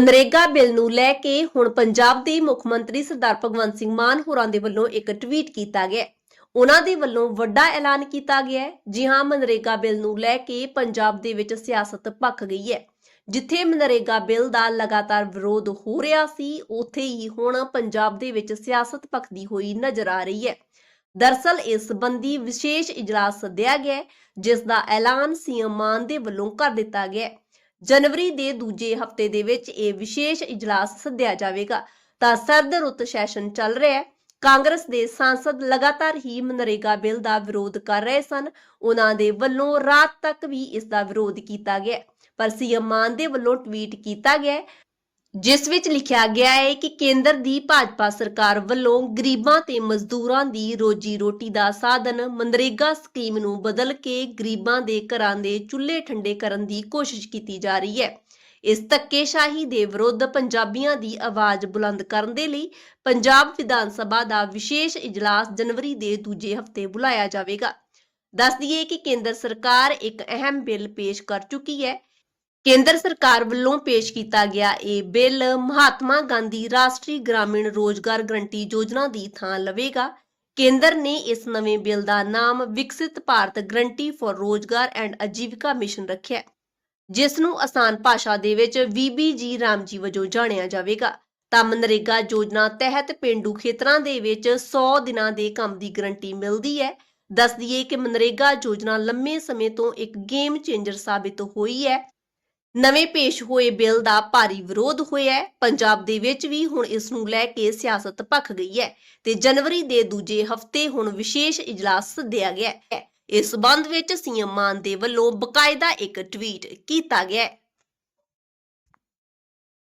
NREGA bill ਨੂੰ ਲੈ ਕੇ ਹੁਣ ਪੰਜਾਬ ਦੇ ਮੁੱਖ ਮੰਤਰੀ ਸਰਦਾਰ ਭਗਵੰਤ ਸਿੰਘ ਮਾਨ ਹੋਰਾਂ ਦੇ ਵੱਲੋਂ ਇੱਕ ਟਵੀਟ ਕੀਤਾ ਗਿਆ ਉਹਨਾਂ ਦੇ ਵੱਲੋਂ ਵੱਡਾ ਐਲਾਨ ਕੀਤਾ ਗਿਆ ਹੈ। ਜੀ ਹਾਂ, ਮਨਰੇਗਾ ਬਿੱਲ ਨੂੰ ਲੈ ਕੇ ਪੰਜਾਬ ਦੇ ਵਿੱਚ ਸਿਆਸਤ ਭਖ ਗਈ ਹੈ। ਜਿੱਥੇ ਮਨਰੇਗਾ ਬਿੱਲ ਦਾ ਲਗਾਤਾਰ ਵਿਰੋਧ ਹੋ ਰਿਹਾ ਸੀ, ਉੱਥੇ ਹੀ ਹੁਣ ਪੰਜਾਬ ਦੇ ਵਿੱਚ ਸਿਆਸਤ ਭਖਦੀ ਹੋਈ ਨਜ਼ਰ ਆ ਰਹੀ ਹੈ। ਦਰਸਲ, ਇਸ ਸੰਬੰਧੀ ਵਿਸ਼ੇਸ਼ ਇਜਲਾਸ ਸੱਦਿਆ ਗਿਆ ਜਿਸ ਦਾ ਐਲਾਨ ਸੀਐਮ ਮਾਨ ਦੇ ਵੱਲੋਂ ਕਰ ਦਿੱਤਾ ਗਿਆ ਹੈ। ਜਨਵਰੀ ਦੇ ਦੂਜੇ ਹਫ਼ਤੇ ਦੇ ਵਿੱਚ ਇਹ ਵਿਸ਼ੇਸ਼ ਇਜਲਾਸ ਸੱਦਿਆ ਜਾਵੇਗਾ। ਤਾਂ ਸਰਦ ਰੁੱਤ ਸੈਸ਼ਨ ਚੱਲ ਰਿਹਾ ਹੈ। ਕਾਂਗਰਸ ਦੇ ਸਾਂਸਦ ਲਗਾਤਾਰ ਹੀ ਮਨਰੇਗਾ ਬਿੱਲ ਦਾ ਵਿਰੋਧ ਕਰ ਰਹੇ ਸਨ। ਉਹਨਾਂ ਦੇ ਵੱਲੋਂ ਰਾਤ ਤੱਕ ਵੀ ਇਸ ਦਾ ਵਿਰੋਧ ਕੀਤਾ ਗਿਆ ਪਰ ਸੀਐਮ ਮਾਨ ਦੇ ਵੱਲੋਂ ਟਵੀਟ ਕੀਤਾ ਗਿਆ ਜਿਸ ਵਿੱਚ ਲਿਖਿਆ ਗਿਆ ਹੈ ਕਿ ਕੇਂਦਰ ਦੀ ਭਾਜਪਾ ਸਰਕਾਰ ਵੱਲੋਂ ਗਰੀਬਾਂ ਤੇ ਮਜ਼ਦੂਰਾਂ ਦੀ ਰੋਜੀ ਰੋਟੀ ਦਾ ਸਾਧਨ ਮਨਰੇਗਾ ਸਕੀਮ ਨੂੰ ਬਦਲ ਕੇ ਗਰੀਬਾਂ ਦੇ ਘਰਾਂ ਦੇ ਚੁੱਲ੍ਹੇ ਠੰਡੇ ਕਰਨ ਦੀ ਕੋਸ਼ਿਸ਼ ਕੀਤੀ ਜਾ ਰਹੀ ਹੈ। ਇਸ ਧੱਕੇਸ਼ਾਹੀ ਦੇ ਵਿਰੁੱਧ ਪੰਜਾਬੀਆਂ ਦੀ ਆਵਾਜ਼ ਬੁਲੰਦ ਕਰਨ ਦੇ ਲਈ ਪੰਜਾਬ ਵਿਧਾਨ ਸਭਾ ਦਾ ਵਿਸ਼ੇਸ਼ ਇਜਲਾਸ ਜਨਵਰੀ ਦੇ ਦੂਜੇ ਹਫ਼ਤੇ ਬੁਲਾਇਆ ਜਾਵੇਗਾ। ਦੱਸ ਦਈਏ ਕਿ ਕੇਂਦਰ ਸਰਕਾਰ ਇੱਕ ਅਹਿਮ ਬਿੱਲ ਪੇਸ਼ ਕਰ ਚੁੱਕੀ ਹੈ। ਕੇਂਦਰ ਸਰਕਾਰ ਵੱਲੋਂ ਪੇਸ਼ ਕੀਤਾ ਗਿਆ ਇਹ ਬਿੱਲ ਮਹਾਤਮਾ ਗਾਂਧੀ ਰਾਸ਼ਟਰੀ ਗ੍ਰਾਮੀਣ ਰੋਜ਼ਗਾਰ ਗਰੰਟੀ ਯੋਜਨਾ ਦੀ ਥਾਂ ਲਵੇਗਾ। ਕੇਂਦਰ ਨੇ ਇਸ ਨਵੇਂ ਬਿੱਲ ਦਾ ਨਾਮ Viksit Bharat guarantee for Rozgar and Ajeevika mission ਰੱਖਿਆ ਜਿਸ ਨੂੰ ਆਸਾਨ ਭਾਸ਼ਾ ਦੇ ਵਿੱਚ ਵੀਬੀਜੀ ਰਾਮਜੀ ਵਜੋਂ ਜਾਣਿਆ ਜਾਵੇਗਾ। ਤਾਂ ਮਨਰੇਗਾ ਯੋਜਨਾ ਤਹਿਤ ਪਿੰਡੂ ਖੇਤਰਾਂ ਦੇ ਵਿੱਚ 100 ਦਿਨਾਂ ਦੇ ਕੰਮ ਦੀ ਗਰੰਟੀ ਮਿਲਦੀ ਹੈ। ਦੱਸ ਦਈਏ ਕਿ ਮਨਰੇਗਾ ਯੋਜਨਾ ਲੰਮੇ ਸਮੇਂ ਤੋਂ ਇੱਕ ਗੇਮ ਚੇਂਜਰ ਸਾਬਿਤ ਹੋਈ ਹੈ। ਨਵੇਂ ਪੇਸ਼ ਹੋਏ ਬਿੱਲ ਦਾ ਭਾਰੀ ਵਿਰੋਧ ਹੋਇਆ ਹੈ। ਪੰਜਾਬ ਦੇ ਵਿੱਚ ਵੀ ਹੁਣ ਇਸ ਨੂੰ ਲੈ ਕੇ ਸਿਆਸਤ ਭਖ ਗਈ ਹੈ ਤੇ ਜਨਵਰੀ ਦੇ ਦੂਜੇ ਹਫ਼ਤੇ ਹੁਣ ਵਿਸ਼ੇਸ਼ ਇਜਲਾਸ ਸੱਦਿਆ ਗਿਆ ਹੈ। ਇਸ ਸੰਬੰਧ ਵਿੱਚ ਸੀਐਮ ਮਾਨ ਦੇ ਵੱਲੋਂ ਬਕਾਇਦਾ ਇੱਕ ਟਵੀਟ ਕੀਤਾ ਗਿਆ ਹੈ।